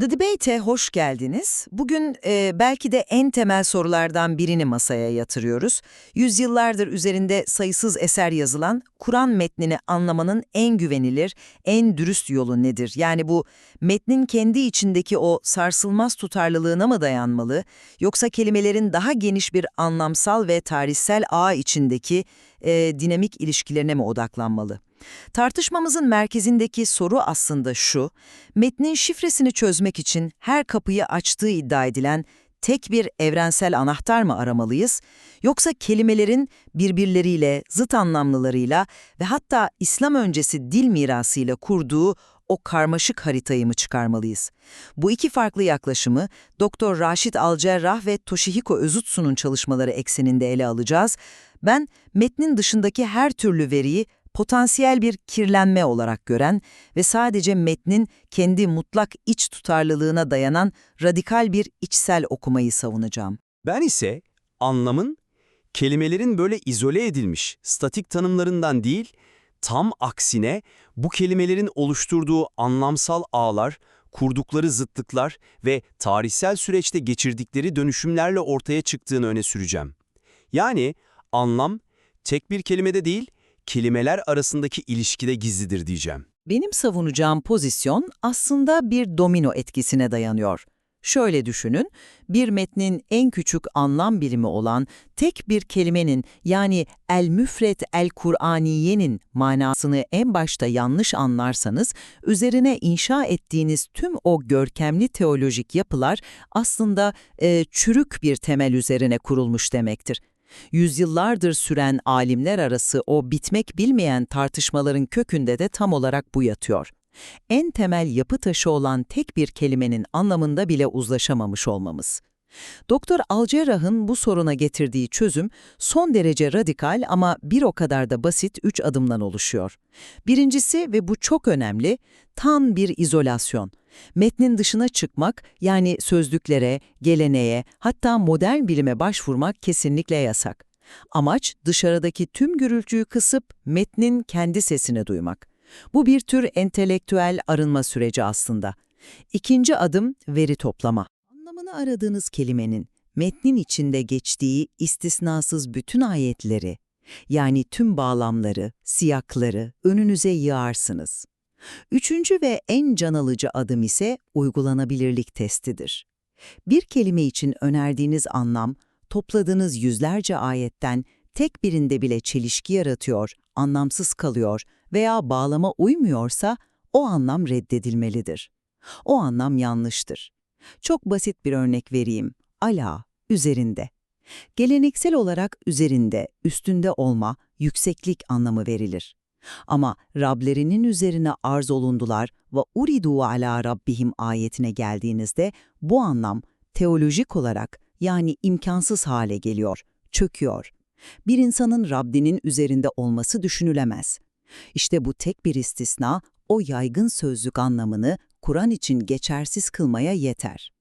The Debate'e hoş geldiniz. Bugün e, belki de en temel sorulardan birini masaya yatırıyoruz. Yüzyıllardır üzerinde sayısız eser yazılan Kur'an metnini anlamanın en güvenilir, en dürüst yolu nedir? Yani bu metnin kendi içindeki o sarsılmaz tutarlılığına mı dayanmalı, yoksa kelimelerin daha geniş bir anlamsal ve tarihsel ağ içindeki e, dinamik ilişkilerine mi odaklanmalı? Tartışmamızın merkezindeki soru aslında şu, metnin şifresini çözmek için her kapıyı açtığı iddia edilen tek bir evrensel anahtar mı aramalıyız, yoksa kelimelerin birbirleriyle, zıt anlamlılarıyla ve hatta İslam öncesi dil mirasıyla kurduğu o karmaşık haritayı mı çıkarmalıyız? Bu iki farklı yaklaşımı Dr. Raşit Alcerrah ve Toshihiko Özutsu'nun çalışmaları ekseninde ele alacağız. Ben metnin dışındaki her türlü veriyi potansiyel bir kirlenme olarak gören ve sadece metnin kendi mutlak iç tutarlılığına dayanan radikal bir içsel okumayı savunacağım. Ben ise anlamın kelimelerin böyle izole edilmiş, statik tanımlarından değil, tam aksine bu kelimelerin oluşturduğu anlamsal ağlar, kurdukları zıtlıklar ve tarihsel süreçte geçirdikleri dönüşümlerle ortaya çıktığını öne süreceğim. Yani anlam tek bir kelimede değil, kelimeler arasındaki ilişkide gizlidir diyeceğim. Benim savunacağım pozisyon aslında bir domino etkisine dayanıyor. Şöyle düşünün, bir metnin en küçük anlam bilimi olan tek bir kelimenin yani el-müfret el-Kur'aniyenin manasını en başta yanlış anlarsanız, üzerine inşa ettiğiniz tüm o görkemli teolojik yapılar aslında e, çürük bir temel üzerine kurulmuş demektir. Yüzyıllardır süren alimler arası o bitmek bilmeyen tartışmaların kökünde de tam olarak bu yatıyor. En temel yapı taşı olan tek bir kelimenin anlamında bile uzlaşamamış olmamız. Doktor Alcerrah'ın bu soruna getirdiği çözüm son derece radikal ama bir o kadar da basit üç adımdan oluşuyor. Birincisi ve bu çok önemli, tam bir izolasyon. Metnin dışına çıkmak, yani sözlüklere, geleneğe, hatta modern bilime başvurmak kesinlikle yasak. Amaç dışarıdaki tüm gürültüyü kısıp metnin kendi sesini duymak. Bu bir tür entelektüel arınma süreci aslında. İkinci adım veri toplama. Anlamını aradığınız kelimenin metnin içinde geçtiği istisnasız bütün ayetleri, yani tüm bağlamları, siyakları önünüze yığarsınız. Üçüncü ve en can alıcı adım ise uygulanabilirlik testidir. Bir kelime için önerdiğiniz anlam, topladığınız yüzlerce ayetten tek birinde bile çelişki yaratıyor, anlamsız kalıyor veya bağlama uymuyorsa o anlam reddedilmelidir. O anlam yanlıştır. Çok basit bir örnek vereyim. Ala, üzerinde. Geleneksel olarak üzerinde, üstünde olma, yükseklik anlamı verilir. Ama Rablerinin üzerine arz olundular ve uridu ala rabbihim ayetine geldiğinizde bu anlam teolojik olarak yani imkansız hale geliyor, çöküyor. Bir insanın Rabbinin üzerinde olması düşünülemez. İşte bu tek bir istisna o yaygın sözlük anlamını Kur'an için geçersiz kılmaya yeter.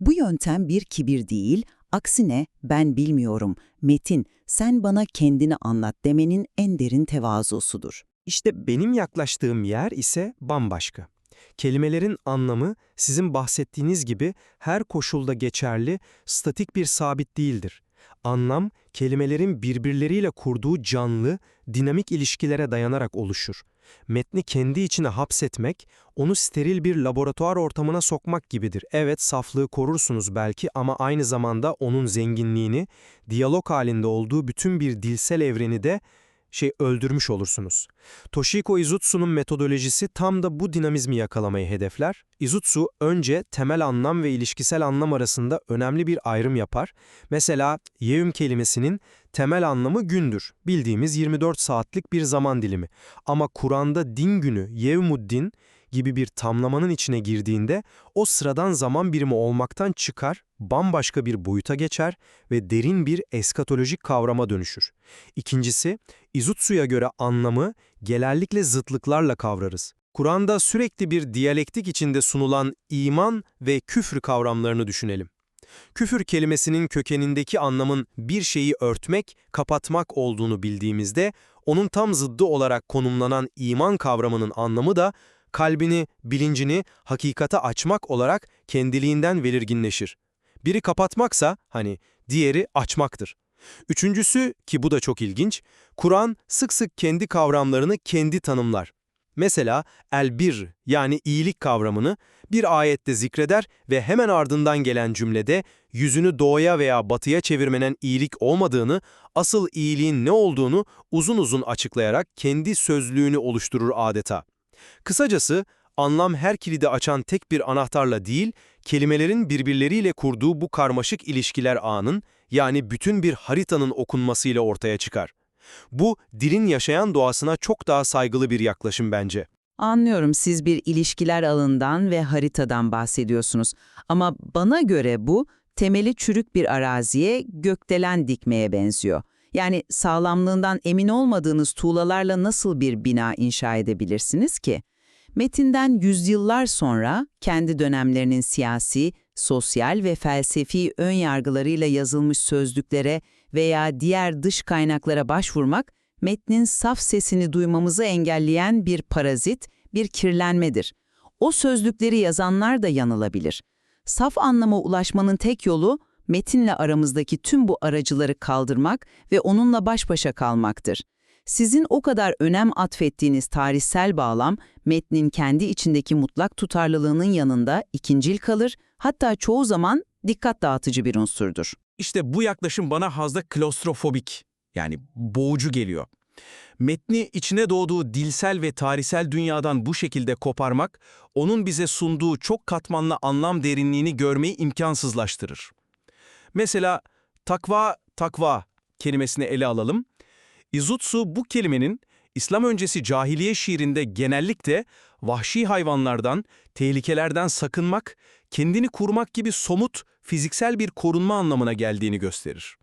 Bu yöntem bir kibir değil, aksine ben bilmiyorum, Metin sen bana kendini anlat demenin en derin tevazusudur. İşte benim yaklaştığım yer ise bambaşka. Kelimelerin anlamı sizin bahsettiğiniz gibi her koşulda geçerli, statik bir sabit değildir. Anlam, kelimelerin birbirleriyle kurduğu canlı, dinamik ilişkilere dayanarak oluşur. Metni kendi içine hapsetmek, onu steril bir laboratuvar ortamına sokmak gibidir. Evet, saflığı korursunuz belki ama aynı zamanda onun zenginliğini, diyalog halinde olduğu bütün bir dilsel evreni de şey öldürmüş olursunuz. Toshiko Izutsu'nun metodolojisi tam da bu dinamizmi yakalamayı hedefler. Izutsu önce temel anlam ve ilişkisel anlam arasında önemli bir ayrım yapar. Mesela yeüm kelimesinin temel anlamı gündür, bildiğimiz 24 saatlik bir zaman dilimi. Ama Kur'an'da din günü, yevmuddin, gibi bir tamlamanın içine girdiğinde o sıradan zaman birimi olmaktan çıkar, bambaşka bir boyuta geçer ve derin bir eskatolojik kavrama dönüşür. İkincisi, Izutsu'ya göre anlamı genellikle zıtlıklarla kavrarız. Kur'an'da sürekli bir diyalektik içinde sunulan iman ve küfür kavramlarını düşünelim. Küfür kelimesinin kökenindeki anlamın bir şeyi örtmek, kapatmak olduğunu bildiğimizde, onun tam zıddı olarak konumlanan iman kavramının anlamı da kalbini, bilincini hakikate açmak olarak kendiliğinden belirginleşir. Biri kapatmaksa hani diğeri açmaktır. Üçüncüsü ki bu da çok ilginç, Kur'an sık sık kendi kavramlarını kendi tanımlar. Mesela el-bir yani iyilik kavramını bir ayette zikreder ve hemen ardından gelen cümlede yüzünü doğuya veya batıya çevirmenen iyilik olmadığını, asıl iyiliğin ne olduğunu uzun uzun açıklayarak kendi sözlüğünü oluşturur adeta. Kısacası anlam her kilidi açan tek bir anahtarla değil, kelimelerin birbirleriyle kurduğu bu karmaşık ilişkiler ağının, yani bütün bir haritanın okunmasıyla ortaya çıkar. Bu, dilin yaşayan doğasına çok daha saygılı bir yaklaşım bence. Anlıyorum siz bir ilişkiler ağından ve haritadan bahsediyorsunuz. Ama bana göre bu temeli çürük bir araziye gökdelen dikmeye benziyor. Yani sağlamlığından emin olmadığınız tuğlalarla nasıl bir bina inşa edebilirsiniz ki? Metinden yüzyıllar sonra kendi dönemlerinin siyasi, sosyal ve felsefi ön yargılarıyla yazılmış sözlüklere veya diğer dış kaynaklara başvurmak, metnin saf sesini duymamızı engelleyen bir parazit, bir kirlenmedir. O sözlükleri yazanlar da yanılabilir. Saf anlama ulaşmanın tek yolu, metinle aramızdaki tüm bu aracıları kaldırmak ve onunla baş başa kalmaktır. Sizin o kadar önem atfettiğiniz tarihsel bağlam, metnin kendi içindeki mutlak tutarlılığının yanında ikincil kalır, hatta çoğu zaman dikkat dağıtıcı bir unsurdur. İşte bu yaklaşım bana fazla klostrofobik, yani boğucu geliyor. Metni içine doğduğu dilsel ve tarihsel dünyadan bu şekilde koparmak, onun bize sunduğu çok katmanlı anlam derinliğini görmeyi imkansızlaştırır. Mesela takva, takva kelimesini ele alalım. İzutsu bu kelimenin İslam öncesi cahiliye şiirinde genellikle vahşi hayvanlardan, tehlikelerden sakınmak, kendini kurmak gibi somut, fiziksel bir korunma anlamına geldiğini gösterir.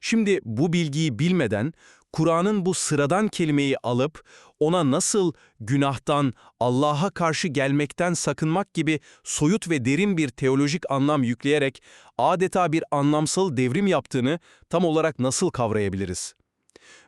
Şimdi bu bilgiyi bilmeden Kur'an'ın bu sıradan kelimeyi alıp ona nasıl günahtan, Allah'a karşı gelmekten sakınmak gibi soyut ve derin bir teolojik anlam yükleyerek adeta bir anlamsal devrim yaptığını tam olarak nasıl kavrayabiliriz?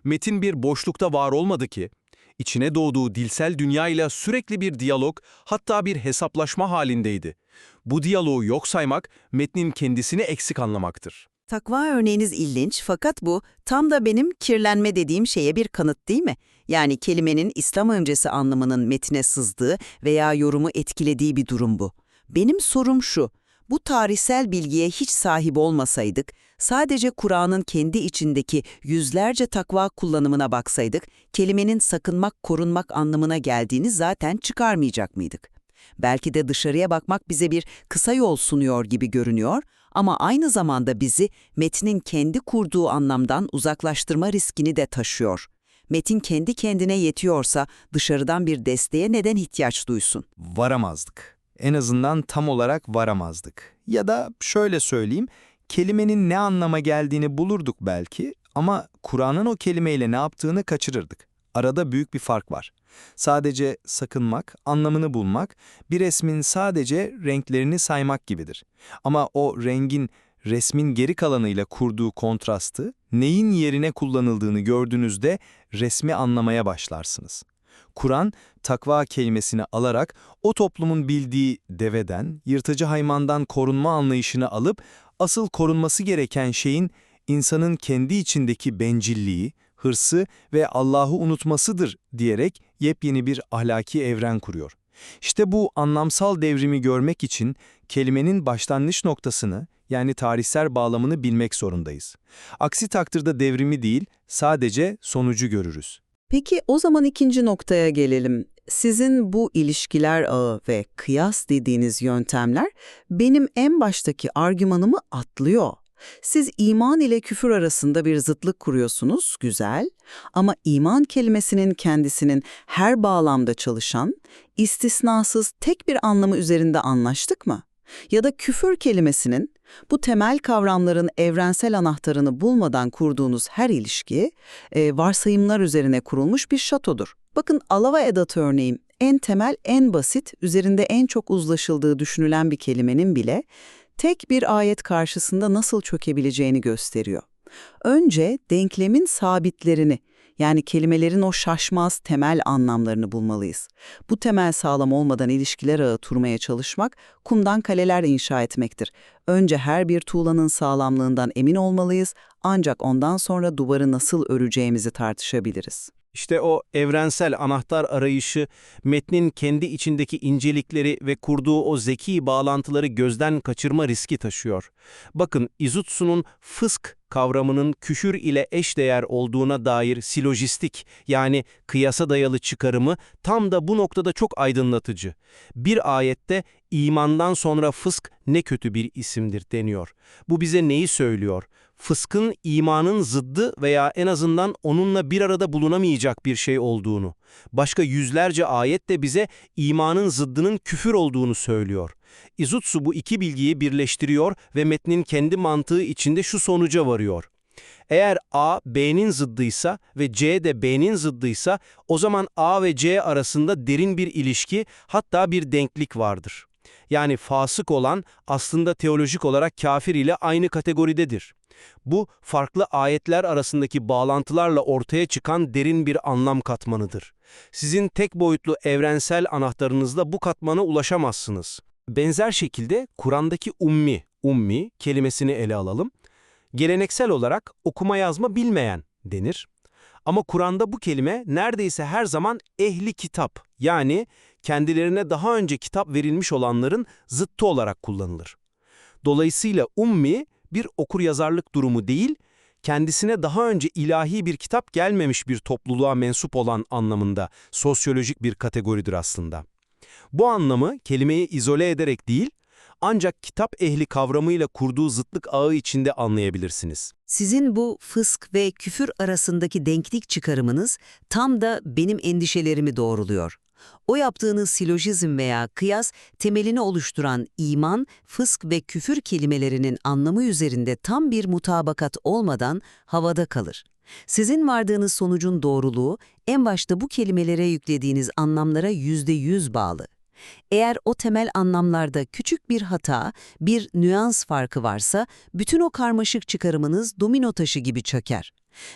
Metin bir boşlukta var olmadı ki, içine doğduğu dilsel dünyayla sürekli bir diyalog, hatta bir hesaplaşma halindeydi. Bu diyaloğu yok saymak, metnin kendisini eksik anlamaktır. Takva örneğiniz ilginç fakat bu tam da benim kirlenme dediğim şeye bir kanıt değil mi? Yani kelimenin İslam öncesi anlamının metine sızdığı veya yorumu etkilediği bir durum bu. Benim sorum şu, bu tarihsel bilgiye hiç sahip olmasaydık, sadece Kur'an'ın kendi içindeki yüzlerce takva kullanımına baksaydık, kelimenin sakınmak, korunmak anlamına geldiğini zaten çıkarmayacak mıydık? Belki de dışarıya bakmak bize bir kısa yol sunuyor gibi görünüyor ama aynı zamanda bizi metnin kendi kurduğu anlamdan uzaklaştırma riskini de taşıyor. Metin kendi kendine yetiyorsa dışarıdan bir desteğe neden ihtiyaç duysun? varamazdık. En azından tam olarak varamazdık. Ya da şöyle söyleyeyim, kelimenin ne anlama geldiğini bulurduk belki ama Kur'an'ın o kelimeyle ne yaptığını kaçırırdık. Arada büyük bir fark var. Sadece sakınmak, anlamını bulmak, bir resmin sadece renklerini saymak gibidir. Ama o rengin resmin geri kalanıyla kurduğu kontrastı, neyin yerine kullanıldığını gördüğünüzde resmi anlamaya başlarsınız. Kur'an, takva kelimesini alarak o toplumun bildiği deveden, yırtıcı hayvandan korunma anlayışını alıp, asıl korunması gereken şeyin insanın kendi içindeki bencilliği, hırsı ve Allah'ı unutmasıdır diyerek yepyeni bir ahlaki evren kuruyor. İşte bu anlamsal devrimi görmek için kelimenin başlangıç noktasını yani tarihsel bağlamını bilmek zorundayız. Aksi takdirde devrimi değil, sadece sonucu görürüz. Peki o zaman ikinci noktaya gelelim. Sizin bu ilişkiler ağı ve kıyas dediğiniz yöntemler benim en baştaki argümanımı atlıyor. Siz iman ile küfür arasında bir zıtlık kuruyorsunuz, güzel. Ama iman kelimesinin kendisinin her bağlamda çalışan, istisnasız tek bir anlamı üzerinde anlaştık mı? Ya da küfür kelimesinin bu temel kavramların evrensel anahtarını bulmadan kurduğunuz her ilişki, e, varsayımlar üzerine kurulmuş bir şatodur. Bakın alava edatı örneğin en temel, en basit, üzerinde en çok uzlaşıldığı düşünülen bir kelimenin bile tek bir ayet karşısında nasıl çökebileceğini gösteriyor. Önce denklemin sabitlerini Yani kelimelerin o şaşmaz temel anlamlarını bulmalıyız. Bu temel sağlam olmadan ilişkiler ağı turmaya çalışmak, kumdan kaleler inşa etmektir. Önce her bir tuğlanın sağlamlığından emin olmalıyız, ancak ondan sonra duvarı nasıl öreceğimizi tartışabiliriz. İşte o evrensel anahtar arayışı, metnin kendi içindeki incelikleri ve kurduğu o zeki bağlantıları gözden kaçırma riski taşıyor. Bakın, Izutsu'nun fısk kavramının küfür ile eşdeğer olduğuna dair silojistik yani kıyasa dayalı çıkarımı tam da bu noktada çok aydınlatıcı. Bir ayette imandan sonra fısk ne kötü bir isimdir deniyor. Bu bize neyi söylüyor? Fıskın imanın zıddı veya en azından onunla bir arada bulunamayacak bir şey olduğunu. Başka yüzlerce ayet de bize imanın zıddının küfür olduğunu söylüyor. Izutsu bu iki bilgiyi birleştiriyor ve metnin kendi mantığı içinde şu sonuca varıyor. Eğer A, B'nin zıddıysa ve C de B'nin zıddıysa o zaman A ve C arasında derin bir ilişki hatta bir denklik vardır. Yani fasık olan aslında teolojik olarak kafir ile aynı kategoridedir. Bu, farklı ayetler arasındaki bağlantılarla ortaya çıkan derin bir anlam katmanıdır. Sizin tek boyutlu evrensel anahtarınızla bu katmana ulaşamazsınız. Benzer şekilde Kur'an'daki ummi, ummi kelimesini ele alalım. Geleneksel olarak okuma yazma bilmeyen denir. Ama Kur'an'da bu kelime neredeyse her zaman ehli kitap yani kendilerine daha önce kitap verilmiş olanların zıttı olarak kullanılır. Dolayısıyla ummi bir okuryazarlık durumu değil, kendisine daha önce ilahi bir kitap gelmemiş bir topluluğa mensup olan anlamında sosyolojik bir kategoridir aslında. Bu anlamı kelimeyi izole ederek değil, ancak kitap ehli kavramıyla kurduğu zıtlık ağı içinde anlayabilirsiniz. Sizin bu fısk ve küfür arasındaki denklik çıkarımınız tam da benim endişelerimi doğruluyor. O yaptığınız silojizm veya kıyas temelini oluşturan iman, fısk ve küfür kelimelerinin anlamı üzerinde tam bir mutabakat olmadan havada kalır. Sizin vardığınız sonucun doğruluğu en başta bu kelimelere yüklediğiniz anlamlara yüzde yüz bağlı. Eğer o temel anlamlarda küçük bir hata, bir nüans farkı varsa, bütün o karmaşık çıkarımınız domino taşı gibi çöker.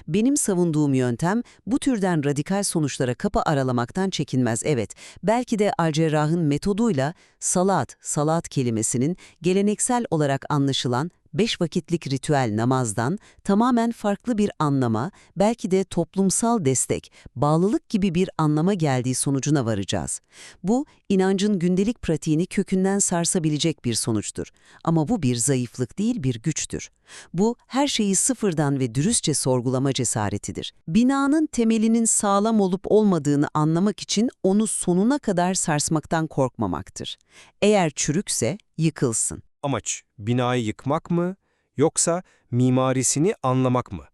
Benim savunduğum yöntem bu türden radikal sonuçlara kapı aralamaktan çekinmez evet. Belki de Alcerrah'ın metoduyla salat, salat kelimesinin geleneksel olarak anlaşılan beş vakitlik ritüel namazdan tamamen farklı bir anlama, belki de toplumsal destek, bağlılık gibi bir anlama geldiği sonucuna varacağız. Bu, inancın gündelik pratiğini kökünden sarsabilecek bir sonuçtur. Ama bu bir zayıflık değil, bir güçtür. Bu, her şeyi sıfırdan ve dürüstçe sorgulama cesaretidir. Binanın temelinin sağlam olup olmadığını anlamak için onu sonuna kadar sarsmaktan korkmamaktır. Eğer çürükse yıkılsın. Amaç binayı yıkmak mı yoksa mimarisini anlamak mı?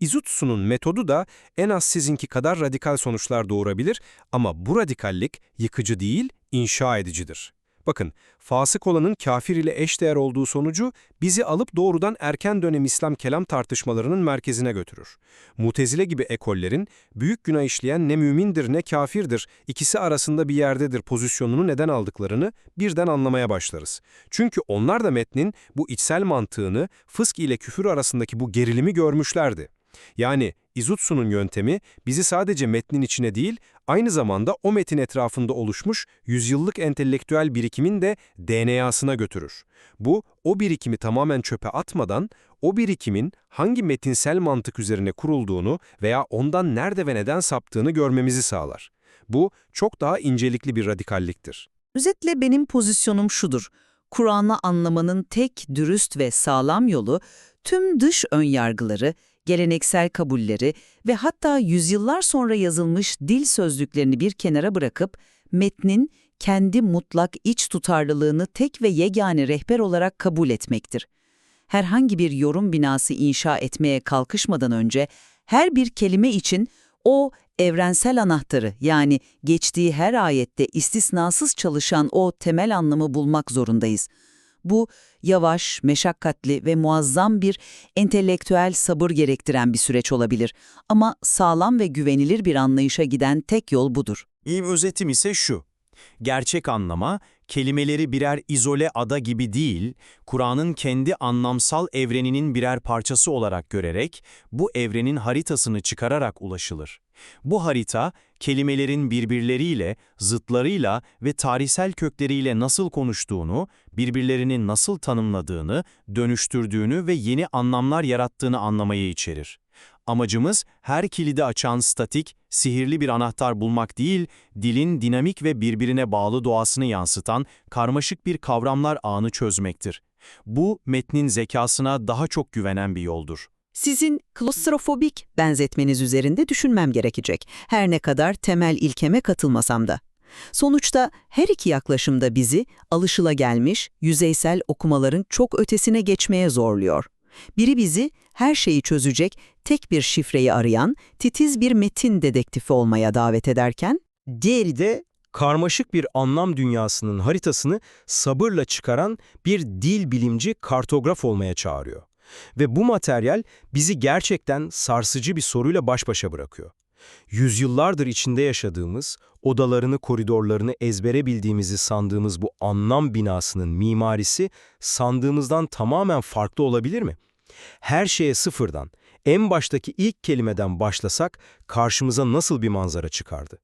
Izutsu'nun metodu da en az sizinki kadar radikal sonuçlar doğurabilir ama bu radikallik yıkıcı değil, inşa edicidir. Bakın, fasık olanın kafir ile eşdeğer olduğu sonucu bizi alıp doğrudan erken dönem İslam kelam tartışmalarının merkezine götürür. Mutezile gibi ekollerin büyük günah işleyen ne mümindir ne kafirdir, ikisi arasında bir yerdedir pozisyonunu neden aldıklarını birden anlamaya başlarız. Çünkü onlar da metnin bu içsel mantığını, fısk ile küfür arasındaki bu gerilimi görmüşlerdi. Yani Izutsu'nun yöntemi bizi sadece metnin içine değil, aynı zamanda o metin etrafında oluşmuş yüzyıllık entelektüel birikimin de DNA'sına götürür. Bu, o birikimi tamamen çöpe atmadan, o birikimin hangi metinsel mantık üzerine kurulduğunu veya ondan nerede ve neden saptığını görmemizi sağlar. Bu, çok daha incelikli bir radikalliktir. Özetle benim pozisyonum şudur. Kur'an'ı anlamanın tek dürüst ve sağlam yolu, tüm dış önyargıları, geleneksel kabulleri ve hatta yüzyıllar sonra yazılmış dil sözlüklerini bir kenara bırakıp, metnin kendi mutlak iç tutarlılığını tek ve yegane rehber olarak kabul etmektir. Herhangi bir yorum binası inşa etmeye kalkışmadan önce, her bir kelime için o evrensel anahtarı yani geçtiği her ayette istisnasız çalışan o temel anlamı bulmak zorundayız. Bu yavaş, meşakkatli ve muazzam bir entelektüel sabır gerektiren bir süreç olabilir. Ama sağlam ve güvenilir bir anlayışa giden tek yol budur. İyi özetim ise şu. Gerçek anlama, kelimeleri birer izole ada gibi değil, Kur'an'ın kendi anlamsal evreninin birer parçası olarak görerek, bu evrenin haritasını çıkararak ulaşılır. Bu harita, kelimelerin birbirleriyle, zıtlarıyla ve tarihsel kökleriyle nasıl konuştuğunu, birbirlerini nasıl tanımladığını, dönüştürdüğünü ve yeni anlamlar yarattığını anlamayı içerir. Amacımız her kilidi açan statik, sihirli bir anahtar bulmak değil, dilin dinamik ve birbirine bağlı doğasını yansıtan karmaşık bir kavramlar ağını çözmektir. Bu, metnin zekasına daha çok güvenen bir yoldur. Sizin klostrofobik benzetmeniz üzerinde düşünmem gerekecek. Her ne kadar temel ilkeme katılmasam da. Sonuçta her iki yaklaşımda bizi alışılagelmiş, yüzeysel okumaların çok ötesine geçmeye zorluyor. Biri bizi her şeyi çözecek tek bir şifreyi arayan, titiz bir metin dedektifi olmaya davet ederken, Diğeri de karmaşık bir anlam dünyasının haritasını sabırla çıkaran bir dil bilimci kartograf olmaya çağırıyor. Ve bu materyal bizi gerçekten sarsıcı bir soruyla baş başa bırakıyor. Yüzyıllardır içinde yaşadığımız, odalarını, koridorlarını ezbere bildiğimizi sandığımız bu anlam binasının mimarisi sandığımızdan tamamen farklı olabilir mi? Her şeye sıfırdan, en baştaki ilk kelimeden başlasak karşımıza nasıl bir manzara çıkardı?